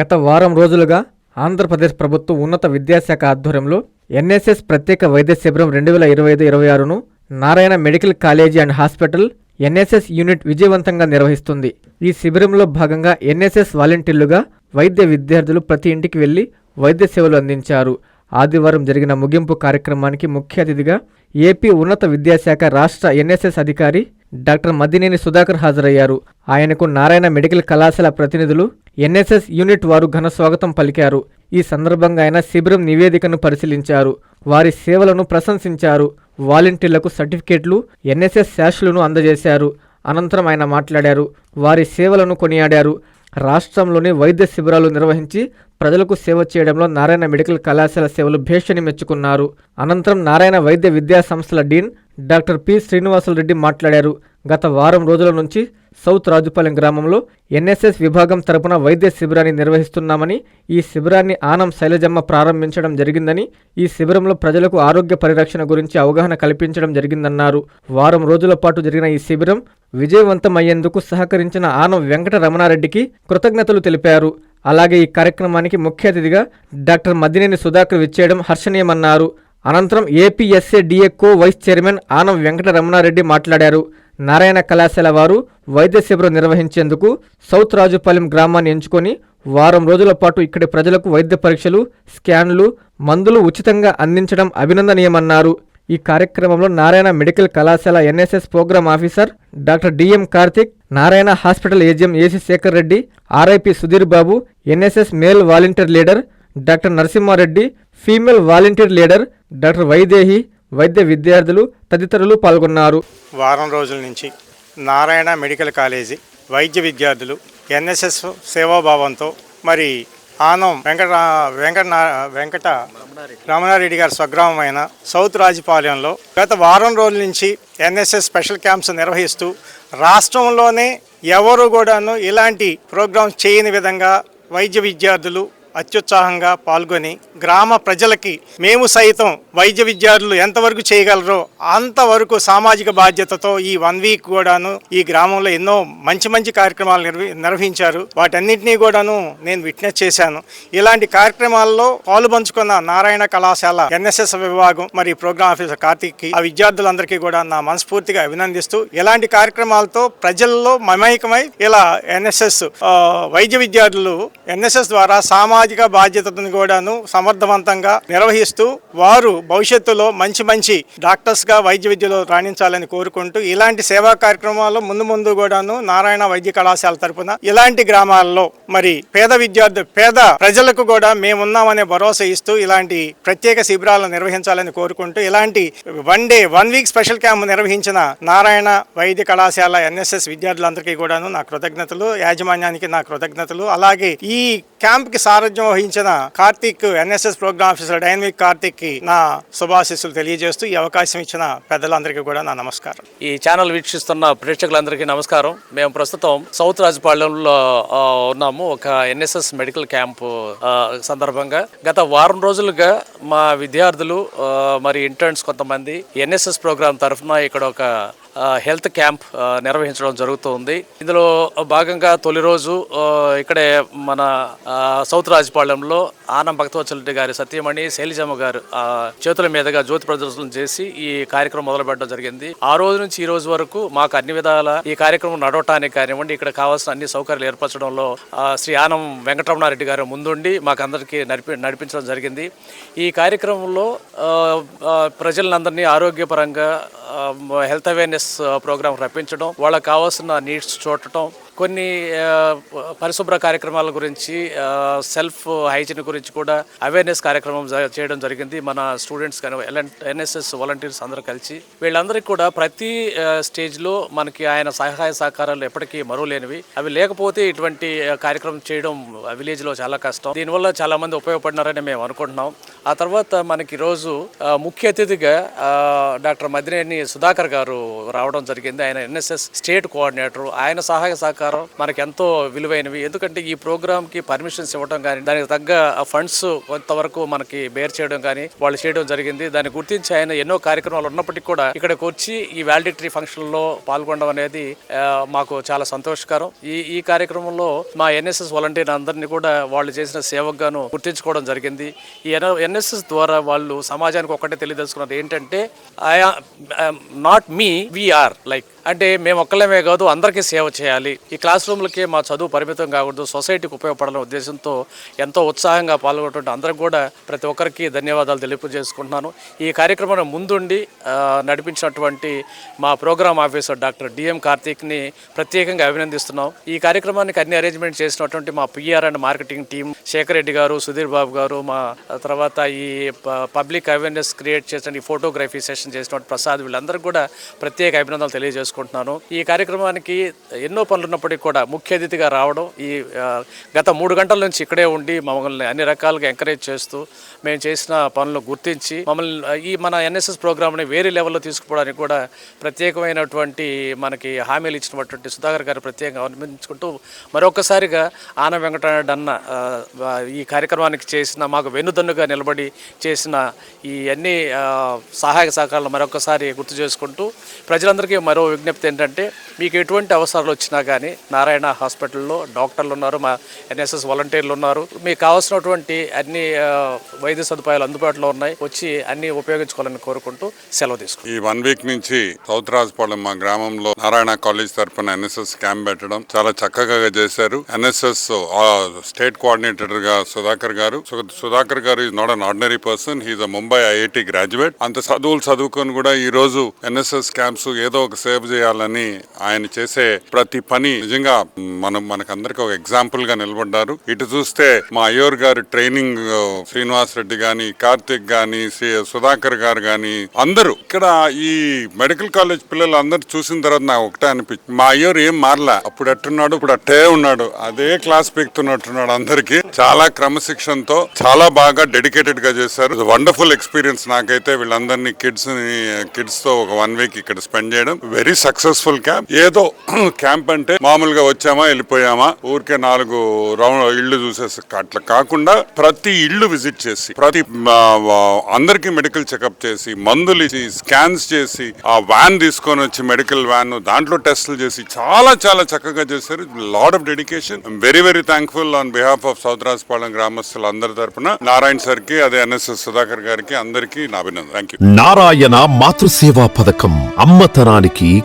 గత వారం రోజులుగా ఆంధ్రప్రదేశ్ ప్రభుత్వం ఉన్నత విద్యాశాఖ ఆధ్వర్యంలో ఎన్ఎస్ఎస్ ప్రత్యేక వైద్య శిబిరం రెండు వేల ఇరవై ఐదు ఇరవై ఆరును Narayana medical college and hospital NSS unit విజయవంతంగా నిర్వహిస్తుంది. ఈ శిబిరంలో భాగంగా ఎన్ఎస్ఎస్ వాలంటీర్లుగా వైద్య విద్యార్థులు ప్రతి ఇంటికి వెళ్ళి వైద్య సేవలు అందించారు. ఆదివారం జరిగిన ముగింపు కార్యక్రమానికి ముఖ్య అతిథిగా ఏపీ ఉన్నత విద్యాశాఖ రాష్ట్ర ఎన్ఎస్ఎస్ అధికారి డాక్టర్ మద్దినేని సుధాకర్ హాజరయ్యారు. ఆయనకు నారాయణ మెడికల్ కళాశాల ప్రతినిధులు ఎన్ఎస్ఎస్ యూనిట్ వారు ఘన స్వాగతం పలికారు. ఈ సందర్భంగా ఆయన శిబిరం నివేదికను పరిశీలించారు. వారి సేవలను ప్రశంసించారు. వాలంటీర్లకు సర్టిఫికేట్లు ఎన్ఎస్ఎస్ శాషులను అందజేశారు. అనంతరం ఆయన మాట్లాడారు. వారి సేవలను కొనియాడారు. రాష్ట్రంలోని వైద్య శిబిరాలు నిర్వహించి ప్రజలకు సేవ చేయడంలో నారాయణ మెడికల్ కళాశాల సేవలు భేషని మెచ్చుకున్నారు. అనంతరం నారాయణ వైద్య విద్యా సంస్థల డీన్ డాక్టర్ పి. శ్రీనివాసులరెడ్డి మాట్లాడారు. గత వారం రోజుల నుంచి సౌత్ రాజుపాలెం గ్రామంలో ఎన్ఎస్ఎస్ విభాగం తరపున వైద్య శిబిరాన్ని నిర్వహిస్తున్నామని ఈ శిబిరాన్ని ఆనం శైలజమ్మ ప్రారంభించడం జరిగిందని ఈ శిబిరంలో ప్రజలకు ఆరోగ్య పరిరక్షణ గురించి అవగాహన కల్పించడం జరిగిందన్నారు. వారం రోజుల పాటు జరిగిన ఈ శిబిరం విజయవంతమయ్యేందుకు సహకరించిన ఆనం వెంకట రమణారెడ్డికి కృతజ్ఞతలు తెలిపారు. అలాగే ఈ కార్యక్రమానికి ముఖ్య అతిథిగా డాక్టర్ మద్దినేని సుధాకర్ విచ్చేయడం హర్షణీయమన్నారు. అనంతరం ఏపీఎస్ఏ డిఎక్కో వైస్ చైర్మన్ ఆనం వెంకటరమణారెడ్డి మాట్లాడారు. నారాయణ కళాశాల వారు వైద్య శిబిరం నిర్వహించేందుకు సౌత్ రాజుపాలెం గ్రామాన్ని ఎంచుకొని వారం రోజుల పాటు ఇక్కడి ప్రజలకు వైద్య పరీక్షలు స్కాన్లు మందులు ఉచితంగా అందించడం అభినందనీయమన్నారు. ఈ కార్యక్రమంలో నారాయణ మెడికల్ కళాశాల NSS program officer doctor DM Karthik Narayana hospital AGM AC Sekhar Reddy RIP Sudhir Babu NSS male volunteer leader doctor Narasimhareddy female volunteer leader doctor Vaidehi వైద్య విద్యార్థులు తదితరులు పాల్గొన్నారు. వారం రోజుల నుంచి నారాయణ మెడికల్ కాలేజీ వైద్య విద్యార్థులు ఎన్ఎస్ఎస్ సేవాభావంతో మరి ఆనం వెంకట వెంకట వెంకట రమణారెడ్డి గారి స్వగ్రామమైన సౌత్ రాజపాలెంలో గత వారం రోజుల నుంచి ఎన్ఎస్ఎస్ స్పెషల్ క్యాంప్స్ నిర్వహిస్తూ రాష్ట్రంలోనే ఎవరు కూడాను ఇలాంటి ప్రోగ్రామ్స్ చేయని విధంగా వైద్య విద్యార్థులు అత్యుత్సాహంగా పాల్గొని గ్రామ ప్రజలకి మేము సైతం వైద్య విద్యార్థులు ఎంతవరకు చేయగలరో అంతవరకు సామాజిక బాధ్యతతో ఈ వన్ వీక్ కూడాను ఈ గ్రామంలో ఎన్నో మంచి మంచి కార్యక్రమాలు నిర్వ నిర్వహించారు. వాటన్నింటినీ కూడాను నేను విట్నెస్ చేశాను. ఇలాంటి కార్యక్రమాల్లో పాలు పంచుకున్న నారాయణ కళాశాల ఎన్ఎస్ఎస్ విభాగం మరి ప్రోగ్రామ్ ఆఫీసర్ కార్తీక్కి ఆ విద్యార్థులందరికీ కూడా నా మనస్ఫూర్తిగా అభినందిస్తూ ఇలాంటి కార్యక్రమాలతో ప్రజల్లో మమేకమై ఇలా ఎన్ఎస్ఎస్ వైద్య విద్యార్థులు ఎన్ఎస్ఎస్ ద్వారా సామాజిక బాధ్యతను కూడాను సమర్థవంతంగా నిర్వహిస్తూ వారు భవిష్యత్తులో మంచి మంచి డాక్టర్స్గా వైద్య విద్యలో రాణించాలని కోరుకుంటూ ఇలాంటి సేవా కార్యక్రమాల్లో ముందు ముందు కూడాను నారాయణ వైద్య కళాశాల తరపున ఇలాంటి గ్రామాల్లో మరి పేద విద్యార్థి పేద ప్రజలకు కూడా మేమున్నామనే భరోసా ఇస్తూ ఇలాంటి ప్రత్యేక శిబిరాలను నిర్వహించాలని కోరుకుంటూ ఇలాంటి one day one week special camp నిర్వహించిన నారాయణ వైద్య కళాశాల ఎన్ఎస్ఎస్ విద్యార్థులందరికీ కూడాను నా కృతజ్ఞతలు యాజమాన్యానికి నా కృతజ్ఞతలు. అలాగే ఈ క్యాంప్కి సారథ్యం సారథ్యం వహించిన Karthik NSS program officer dynamic కార్తీక్కి నా శుభాశీస్సులు తెలియజేస్తూ ఈ అవకాశం ఇచ్చిన పెద్దలందరికీ కూడా నా నమస్కారం. ఈ ఛానల్ వీక్షిస్తున్న ప్రేక్షకులందరికీ నమస్కారం. మేము ప్రస్తుతం సౌత్ రాజపాళ్యంలో ఉన్నాము. ఒక ఎన్ఎస్ఎస్ మెడికల్ క్యాంప్ సందర్భంగా. గత వారం రోజులుగా మా విద్యార్థులు మరి ఇంటర్న్స్ కొంతమంది ఎన్ఎస్ఎస్ ప్రోగ్రామ్ తరఫున ఇక్కడ ఒక హెల్త్ క్యాంప్ నిర్వహించడం జరుగుతుంది. ఇందులో భాగంగా తొలి రోజు ఇక్కడే మన సౌత్ రాజపాళెంలో ఆనం భక్తవచ్చలరెడ్డి గారి సత్యమణి శైలిజమ్మ గారు చేతుల మీదుగా జ్యోతి ప్రదర్శన చేసి ఈ కార్యక్రమం మొదలుపెట్టడం జరిగింది. ఆ రోజు నుంచి ఈ రోజు వరకు మాకు అన్ని విధాల ఈ కార్యక్రమం నడవటానికి కానివ్వండి ఇక్కడ కావాల్సిన అన్ని సౌకర్యాలు ఏర్పరచడంలో శ్రీ ఆనం వెంకటరమణారెడ్డి గారు ముందుండి మాకు అందరికీ నడిపి నడిపించడం జరిగింది. ఈ కార్యక్రమంలో ప్రజలందరినీ ఆరోగ్యపరంగా హెల్త్ అవేర్నెస్ ప్రోగ్రామ్ రప్పించడం వాళ్ళకి కావాల్సిన నీడ్స్ చూడటం కొన్ని పరిశుభ్ర కార్యక్రమాల గురించి సెల్ఫ్ హైజీన్ గురించి కూడా అవేర్నెస్ కార్యక్రమం చేయడం జరిగింది. మన స్టూడెంట్స్ కానీ ఎన్ఎస్ఎస్ వాలంటీర్స్ అందరూ కలిసి. వీళ్ళందరికీ కూడా ప్రతి స్టేజ్లో మనకి ఆయన సహాయ సహకారాలు ఎప్పటికీ మరువలేనివి. అవి లేకపోతే ఇటువంటి కార్యక్రమం చేయడం విలేజ్లో చాలా కష్టం. దీనివల్ల చాలా మంది ఉపయోగపడినారని మేము అనుకుంటున్నాం. ఆ తర్వాత మనకి ఈరోజు ముఖ్య అతిథిగా డాక్టర్ మదినేని సుధాకర్ గారు రావడం జరిగింది. ఆయన ఎన్ఎస్ఎస్ స్టేట్ కోఆర్డినేటర్. ఆయన సహాయ సహకారం మనకి ఎంతో విలువైనవి. ఎందుకంటే ఈ ప్రోగ్రామ్కి పర్మిషన్స్ ఇవ్వడం కానీ దానికి తగ్గ ఫండ్స్ కొంతవరకు మనకి బేర్ చేయడం కానీ వాళ్ళు చేయడం జరిగింది. దాన్ని గుర్తించి ఆయన ఎన్నో కార్యక్రమాలు ఉన్నప్పటికీ కూడా ఇక్కడికి వచ్చి ఈ వ్యాలిడిటరీ ఫంక్షన్లో పాల్గొనడం అనేది మాకు చాలా సంతోషకరం. ఈ ఈ కార్యక్రమంలో మా ఎన్ఎస్ఎస్ వాలంటీర్ అందరినీ కూడా వాళ్ళు చేసిన సేవకు గాను గుర్తించుకోవడం జరిగింది. ఈ ఎన్ఎస్ఎస్ ద్వారా వాళ్ళు సమాజానికి ఒక్కటే తెలియదలుచుకున్నారు ఏంటంటే I not me we are అంటే మేము ఒక్కలేమే కాదు అందరికీ సేవ చేయాలి. ఈ క్లాస్ రూమ్లకి మా చదువు పరిమితం కాకూడదు. సొసైటీకి ఉపయోగపడాలనే ఉద్దేశంతో ఎంతో ఉత్సాహంగా పాల్గొంటుంటే అందరికి కూడా ప్రతి ఒక్కరికి ధన్యవాదాలు తెలియజేసుకుంటున్నాను. ఈ కార్యక్రమాన్ని ముందుండి నడిపించినటువంటి మా ప్రోగ్రామ్ ఆఫీసర్ డాక్టర్ డిఎం కార్తీక్ని ప్రత్యేకంగా అభినందిస్తున్నాం. ఈ కార్యక్రమానికి అన్ని అరేంజ్మెంట్ చేసినటువంటి మా PR and marketing team Sekhar Reddy గారు సుధీర్ బాబు గారు మా తర్వాత ఈ పబ్లిక్ అవేర్నెస్ క్రియేట్ చేసిన ఈ ఫోటోగ్రఫీ సెషన్ చేసినటువంటి ప్రసాద్ వీళ్ళందరికీ కూడా ప్రత్యేక అభినందనలు తెలియజేసుకుంటున్నాను ఈ కార్యక్రమానికి ఎన్నో పనులు ఉన్నప్పటికీ కూడా ముఖ్య అతిథిగా రావడం ఈ గత మూడు గంటల నుంచి ఇక్కడే ఉండి మమ్మల్ని అన్ని రకాలుగా ఎంకరేజ్ చేస్తూ మేము చేసిన పనులు గుర్తించి మమ్మల్ని ఈ మన ఎన్ఎస్ఎస్ ప్రోగ్రామ్ని వేరే లెవెల్లో తీసుకుపోవడానికి కూడా ప్రత్యేకమైనటువంటి మనకి హామీలు ఇచ్చినటువంటి సుధాకర్ గారు ప్రత్యేకంగా అభినందించుకుంటూ మరొకసారిగా ఆన వెంకటనాయుడు అన్న ఈ కార్యక్రమానికి చేసిన మాకు వెన్నుదన్నుగా నిలబడి చేసిన ఈ అన్ని సహాయక సహకారాలు మరొకసారి గుర్తు చేసుకుంటూ ప్రజలందరికీ మరో విజ్ఞప్తి ఏంటంటే మీకు ఎటువంటి అవసరాలు వచ్చినా కానీ నారాయణ హాస్పిటల్లో డాక్టర్లు ఉన్నారు మా ఎన్ఎస్ఎస్ వాలంటీర్లు ఉన్నారు. మీకు కావాల్సినటువంటి అన్ని వైద్య సదుపాయాలు అందుబాటులో ఉన్నాయి. వచ్చి అన్ని ఉపయోగించుకోవాలని కోరుకుంటూ సెలవు తీసుకుంటాం ఈ వన్ వీక్ నుంచి సౌత్ రాజపాలెం మా గ్రామంలో నారాయణ కాలేజ్ తరఫున ఎన్ఎస్ఎస్ క్యాంప్ పెట్టడం చాలా చక్కగా చేశారు. ఎన్ఎస్ఎస్ స్టేట్ కోఆర్డినేటర్గా సుధాకర్ గారు. సుధాకర్ గారు is not an ordinary person he a Mumbai IIT graduate. అంత చదువులు చదువుకొని కూడా ఈ రోజు ఎన్ఎస్ఎస్ క్యాంప్స్ ఏదో ఒక సేవ్ చేయాలని ఆయన చేసే ప్రతి పని నిజంగా మనం మనకందరికి ఒక ఎగ్జాంపుల్గా నిలబడ్డారు. ఇటు చూస్తే మా అయ్యోర్ గారి ట్రైనింగ్ శ్రీనివాస్ రెడ్డి గాని కార్తిక్ గాని శ్రీ సుధాకర్ గారు గాని అందరూ ఇక్కడ ఈ మెడికల్ కాలేజ్ పిల్లలు అందరూ చూసిన తర్వాత నాకు ఒకటే అనిపించింది మా అయ్యోరు ఏం మారలా. అప్పుడు ఎట్టున్నాడు ఇప్పుడు అట్టే ఉన్నాడు. అదే క్లాస్ పెడుతున్నట్టున్నాడు అందరికి. చాలా క్రమశిక్షణతో చాలా బాగా డెడికేటెడ్గా చేశారు. వండర్ఫుల్ ఎక్స్పీరియన్స్ నాకైతే వీళ్ళందరినీ కిడ్స్ కిడ్స్తో ఒక వన్ వీక్ ఇక్కడ స్పెండ్ చేయడం. వెరీ సక్సెస్ఫుల్ క్యాంప్ ఏదో క్యాంప్ అంటే మామూలుగా వచ్చామా వెళ్ళిపోయామా ఊరికే నాలుగు రౌండ్ ఇళ్ళు చూసేసి అట్లా కాకుండా ప్రతి ఇల్లు విజిట్ చేసి ప్రతి అందరికి మెడికల్ చెకప్ చేసి మందులు ఇచ్చి స్కాన్స్ చేసి ఆ వ్యాన్ తీసుకొని వచ్చి మెడికల్ వ్యాన్ దాంట్లో టెస్టులు చేసి చాలా చాలా చక్కగా చేశారు. Lot of dedication very very thankful on behalf of south Rajapalem గ్రామస్తులు అందరి తరఫున నారాయణ సార్కి అదే ఎన్ఎస్ఎస్ సుధాకర్ గారికి అందరికీ నా అభినందన థ్యాంక్ యూ నారాయణ మాతృసేవా పథకం అమ్మతనానికి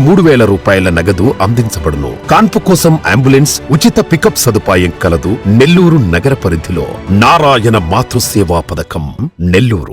మూడు వేల రూపాయల నగదు అందించబడును. కాన్పు కోసం అంబులెన్స్ ఉచిత పికప్ సదుపాయం కలదు నెల్లూరు నగర పరిధిలో. నారాయణ మాతృసేవా పథకం నెల్లూరు.